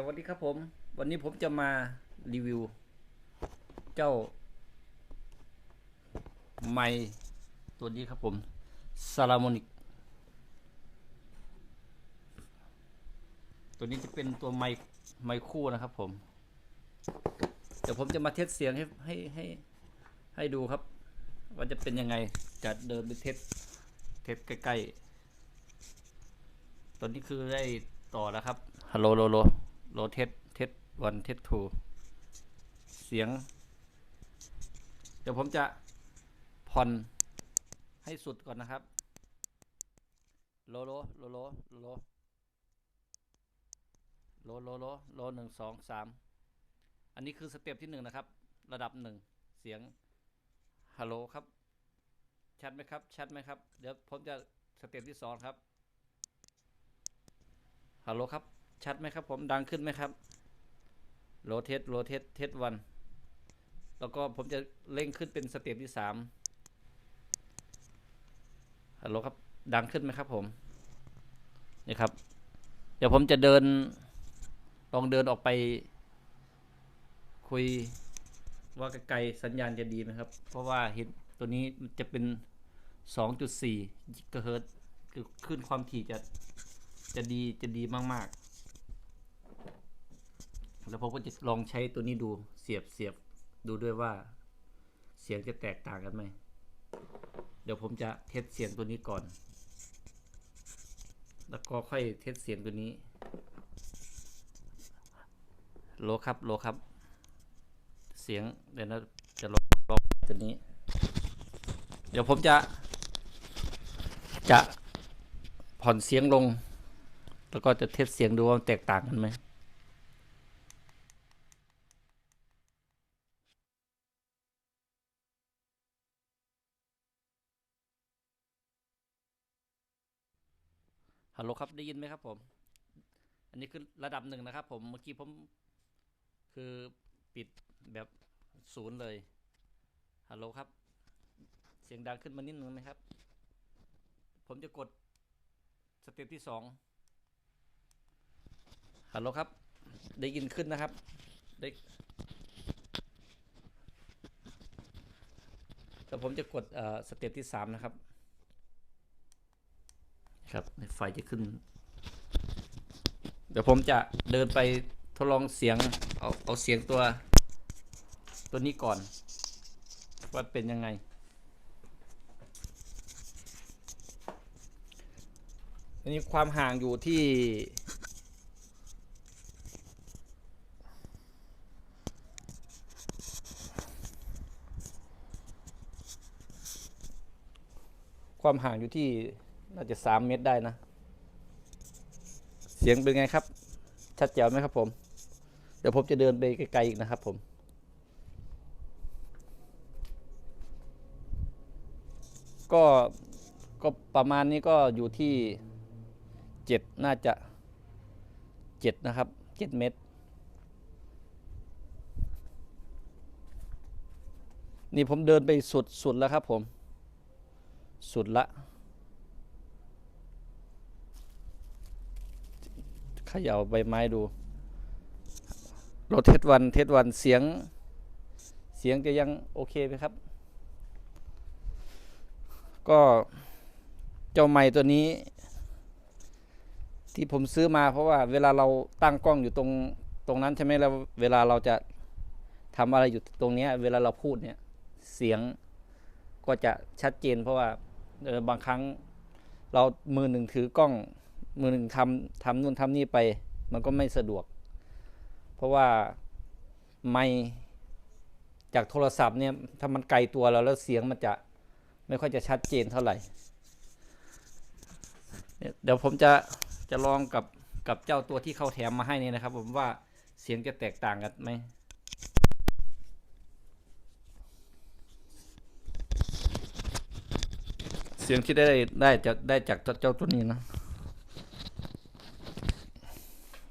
สวัสดีครับผม วันนี้ผมจะมารีวิว เจ้า ไมค์ตัวนี้ครับผมซา l ามอนิกตัวนี้จะเป็นตัวไมค์ไมค์คู่นะครับผม เดี๋ยวผมจะมาเทสเสียงให้ให้ให้ให้ดูครับ ว่าจะเป็นยังไงจะเดินไปเทสเทสใกล้ๆ ตอนนี้คือได้ต่อแล้วครับ ฮัลโหลโลโล โลเทสเทสวันเทสทูเสียง เดี๋ยวผมจะผ่อนให้สุดก่อนนะครับ โลโลโลโลโลโลโลโลโลโลหนึ่งสองสามอันนี้คือสเต็ปที่หนึ่งนะครับ ระดับหนึ่งเสียงฮัลโหลครับ ชัดไหมครับ ชัดไหมครับ เดี๋ยวผมจะสเต็ปที่สองครับฮัลโหลครับ ชัดไหมครับผมดังขึ้นไหมครับโลเทสโลเทสเทสวันแล้วก็ผมจะเร่งขึ้นเป็นสเต็ปที่สามฮัลโหลครับดังขึ้นไหมครับผมนี่ครับ เดี๋ยวผมจะเดินลองเดินออกไป คุยว่าไกลๆสัญญาณจะดีไหมครับ เพราะว่าเห็นตัวนี้มันจะเป็น 2.4กิกะเฮิรตซ์คือขึ้นความถี่จะจะดีจะดีมากๆ แล้วผมก็จะลองใช้ตัวนี้ดูเสียบเสียบดูด้วยว่า เสียงจะแตกต่างกันไหม เดี๋ยวผมจะเทสเสียงตัวนี้ก่อน แล้วก็ค่อยเทสเสียงตัวนี้ โลครับโลครับ เสียงเดี๋ยวนะจะลองลองตัวนี้ เดี๋ยวผมจะ จะผ่อนเสียงลง แล้วก็จะเทสเสียงดูว่าแตกต่างกันไหม ฮัลโหลครับได้ยินไหมครับผม อันนี้คือระดับหนึ่งนะครับ ผมเมื่อกี้ผมคือปิดแบบศูนย์เลยฮัลโหลครับ เสียงดังขึ้นมานิดนึงไหมครับ ผมจะกดสเต็ปที่สองฮัลโหลครับ ได้ยินขึ้นนะครับได้แต่ผมจะกดอ่อสเต็ปที่สามนะครับ ครับไฟจะขึ้น เดี๋ยวผมจะเดินไปทดลองเสียง เอาเอาเสียงตัว ตัวนี้ก่อน ว่าเป็นยังไงอันนี้ความห่างอยู่ที่ความห่างอยู่ที่ น่าจะสามเมตรได้นะ เสียงเป็นไงครับ ชัดแจ๋วไหมครับผม เดี๋ยวผมจะเดินไปไกลๆอีกนะครับผมก็ก็ประมาณนี้ก็อยู่ที่เจ็ดน่าจะเจ็ดนะครับเจ็ดเมตร นี่ผมเดินไปสุดสุดแล้วครับผม สุดละ ขย่าใบไม้ดูรถเทสวันเทสวันเสียง เสียงจะยังโอเคไหมครับ ก็เจ้าไม้ตัวนี้ ที่ผมซื้อมาเพราะว่าเวลาเราตั้งกล้องอยู่ตรงตรงนั้นใช่ไหมแล้วเวลาเราจะทำอะไรอยู่ตรงเนี้ยเวลาเราพูดเนี่ยเสียงก็จะชัดเจน เพราะว่าบางครั้งเรามือหนึ่งถือกล้อง มือหนึ่งทำทำนู่นทำนี่ไป มันก็ไม่สะดวก เพราะว่าไม่จากโทรศัพท์เนี่ยถ้ามันไกลตัวเราแล้วเสียงมันจะไม่ค่อยจะชัดเจนเท่าไหร่เดี๋ยวผมจะจะลองกับกับเจ้าตัวที่เขาแถมมาให้นี่นะครับ ผมว่าเสียงจะแตกต่างกันไหมเสียงที่ได้ได้จากได้จากเจ้าตัวนี้นะ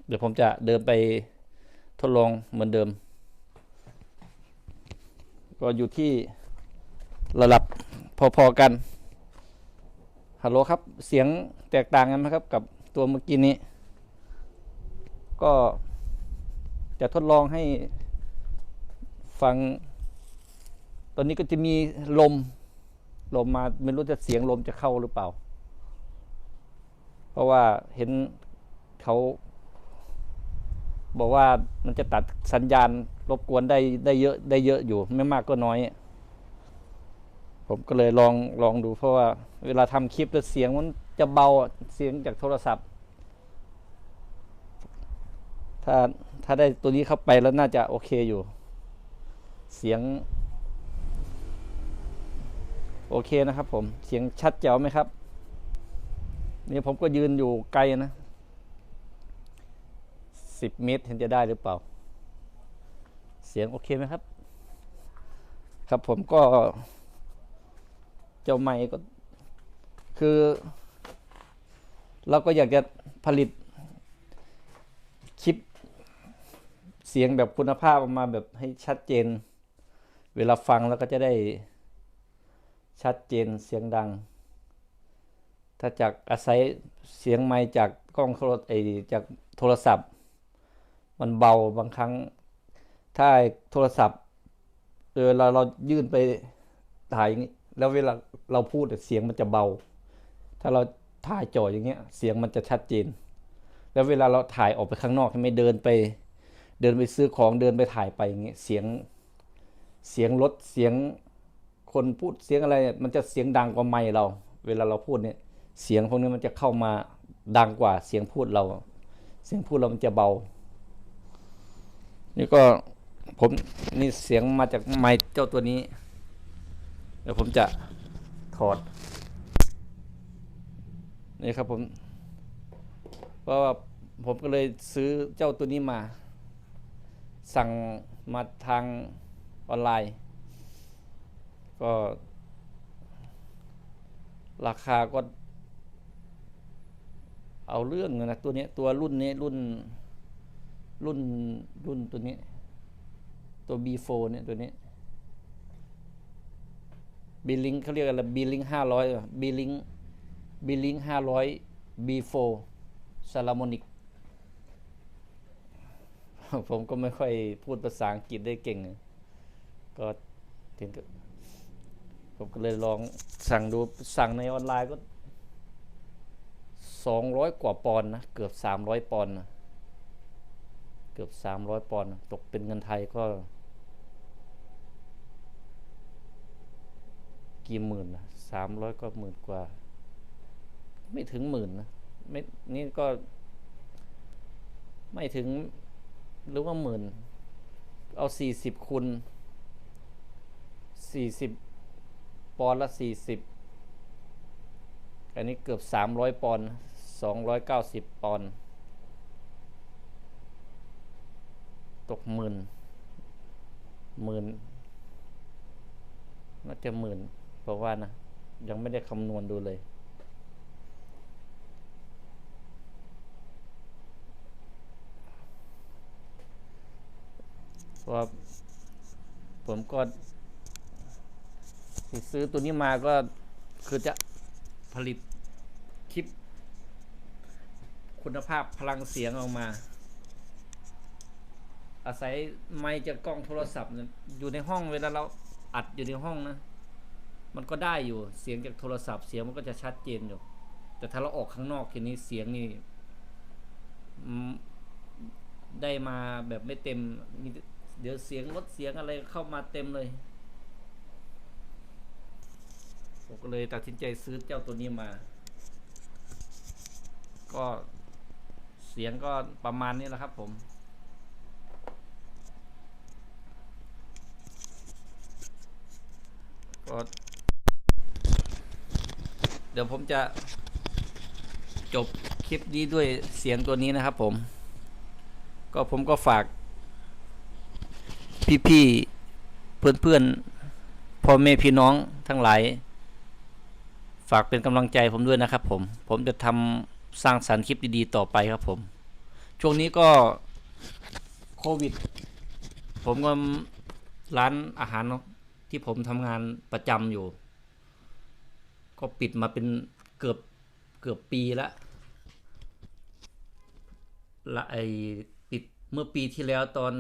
เดี๋ยวผมจะเดินไปทดลองเหมือนเดิม ก็อยู่ที่ระดับพอๆกัน ฮัลโหลครับ เสียงแตกต่างกันไหมครับ กับตัวเมื่อกี้นี้ ก็จะทดลองให้ฟัง ตอนนี้ก็จะมีลม ลมมาไม่รู้จะเสียงลมจะเข้าหรือเปล่า เพราะว่าเห็นเขา บอกว่ามันจะตัดสัญญาณรบกวนได้ได้เยอะได้เยอะอยู่ ไม่มากก็น้อย ผมก็เลยลองลองดูเพราะว่า เวลาทำคลิปแล้วเสียงมันจะเบาเสียงจากโทรศัพท์ ถ้าถ้าได้ตัวนี้เข้าไปแล้วน่าจะโอเคอยู่ เสียง โอเคนะครับผมเสียงชัดแจ๋วไหมครับนี่ผมก็ยืนอยู่ไกลนะ สิบเมตรเห็นจะได้หรือเปล่า เสียงโอเคไหมครับ ครับผมก็ เจ้าไม้ก็ คือ เราก็อยากจะผลิต คลิป เสียงแบบคุณภาพออกมาแบบให้ชัดเจน เวลาฟังแล้วก็จะได้ชัดเจนเสียงดัง ถ้าจากอาศัยเสียงไมค์จากกล้องโทรไอจากโทรศัพท์ มันเบาบางครั้ง ถ้าโทรศัพท์เออเราเรายื่นไปถ่ายอย่างนี้ แล้วเวลาเราพูดเสียงมันจะเบา ถ้าเราถ่ายจ่ออย่างเงี้ย เสียงมันจะชัดเจน แล้วเวลาเราถ่ายออกไปข้างนอกไม่เดินไป เดินไปซื้อของเดินไปถ่ายไปอย่างเงี้ยเสียงเสียงรถเสียงคนพูดเสียงอะไร มันจะเสียงดังกว่าไมค์เรา เวลาเราพูดเนี่ย เสียงพวกนี้มันจะเข้ามาดังกว่าเสียงพูดเรา เสียงพูดเรามันจะเบา นี่ก็ผมนี่เสียงมาจากไมค์เจ้าตัวนี้ เดี๋ยวผมจะถอด นี่ครับผมเพราะว่าผมก็เลยซื้อเจ้าตัวนี้มา สั่งมาทางออนไลน์ ก็ ราคาก็ เอาเรื่องนะตัวนี้ตัวรุ่นนี้รุ่น รุ่นรุ่นตัวนี้ ตัว B4 เนี่ยตัวนี้บีลิงเขาเรียกอะไรบีลิงห้าร้อยบีลิงบีลิงห้าร้อย B4 ซาลามอนิกผมก็ไม่ค่อยพูดภาษาอังกฤษได้เก่ง ก็ถึงกับผมก็เลยลองสั่งดูสั่งในออนไลน์ก็สองร้อยกว่าปอนด์นะ เกือบสามร้อยปอนด์นะ เกือบสามร้อยปอนด์ตกเป็นเงินไทยก็ กี่หมื่นนะสามร้อยก็หมื่นกว่า ไม่ถึงหมื่นนะไม่นี่ก็ ไม่ถึงหรือว่าหมื่น เอาสี่สิบคูณสี่สิบปอนด์ละสี่สิบอันนี้เกือบสามร้อยปอนด์สองร้อยเก้าสิบปอนด์ ตกหมื่นหมื่นน่าจะหมื่นเพราะว่านะ ยังไม่ได้คำนวณดูเลย เพราะว่าผมก็ซื้อตัวนี้มาก็คือจะผลิตคลิป คุณภาพพลังเสียงออกมา อาศัยไมค์จากกล้องโทรศัพท์เนี่ยอยู่ในห้องเวลาเราอัดอยู่ในห้องนะ มันก็ได้อยู่เสียงจากโทรศัพท์เสียงมันก็จะชัดเจนอยู่ แต่ถ้าเราออกข้างนอกทีนี้เสียงนี่อืมได้มาแบบไม่เต็มมีเดี๋ยวเสียงรถเสียงอะไรเข้ามาเต็มเลยผมก็เลยตัดสินใจซื้อเจ้าตัวนี้มา ก็เสียงก็ประมาณนี้แหละครับผม ก็เดี๋ยวผมจะจบคลิปนี้ด้วยเสียงตัวนี้นะครับผม ก็ผมก็ฝาก พี่ๆ เพื่อนๆ พ่อแม่พี่น้องทั้งหลาย ฝากเป็นกำลังใจผมด้วยนะครับผม ผมจะทำสร้างสรรค์คลิปดีๆ ต่อไปครับผม ช่วงนี้ก็โควิด ผมก็ร้านอาหาร ที่ผมทำงานประจำอยู่ ก็ปิดมาเป็นเกือบเกือบปีแล้วละไอปิดเมื่อปีที่แล้วตอน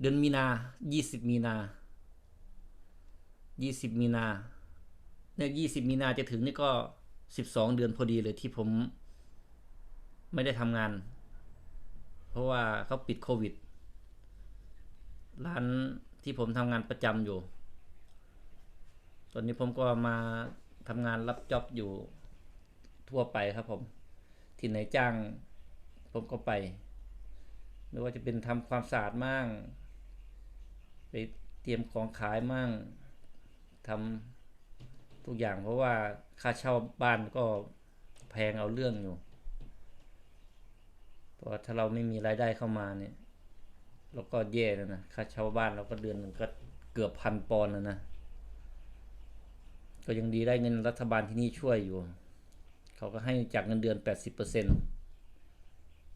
เดือนมีนายี่สิบมีนายี่สิบมีนาเนี่ยยี่สิบมีนาจะถึงนี่ก็สิบสองเดือนพอดีเลยที่ผมไม่ได้ทำงาน เพราะว่าเขาปิดโควิดร้าน ที่ผมทำงานประจำอยู่ ตอนนี้ผมก็มาทำงานรับจ็อบอยู่ทั่วไปครับผม ที่ไหนจ้างผมก็ไป ไม่ว่าจะเป็นทำความสะอาดมั่ง ไปเตรียมของขายมั่งทำทุกอย่างเพราะว่าค่าเช่าบ้านก็แพงเอาเรื่องอยู่ เพราะถ้าเราไม่มีรายได้เข้ามาเนี่ย เราก็แย่แล้วนะค่าเช่าบ้านเราก็เดือนหนึ่งก็เกือบพันปอนด์แล้วนะ ก็ยังดีได้เงินรัฐบาลที่นี่ช่วยอยู่ เขาก็ให้จากเงินเดือนแปดสิบเปอร์เซ็น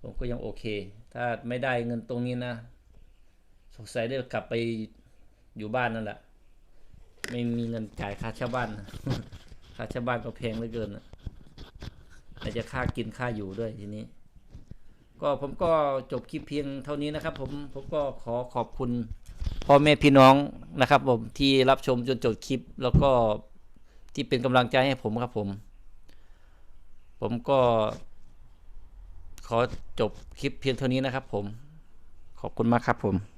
ผมก็ยังโอเค ถ้าไม่ได้เงินตรงนี้นะ สงสัยได้กลับไปอยู่บ้านนั่นแหละ ไม่มีเงินจ่ายค่าเช่าบ้านนะค่าเช่าบ้านก็แพงเหลือเกินนะไหนจะค่ากินค่าอยู่ด้วยทีนี้ ก็ผมก็จบคลิปเพียงเท่านี้นะครับ ผมผมก็ขอขอบคุณพ่อแม่พี่น้องนะครับ ผมที่รับชมจนจบคลิป แล้วก็ที่เป็นกำลังใจให้ผมครับผม ผมก็ขอจบคลิปเพียงเท่านี้นะครับ ผมขอบคุณมากครับผม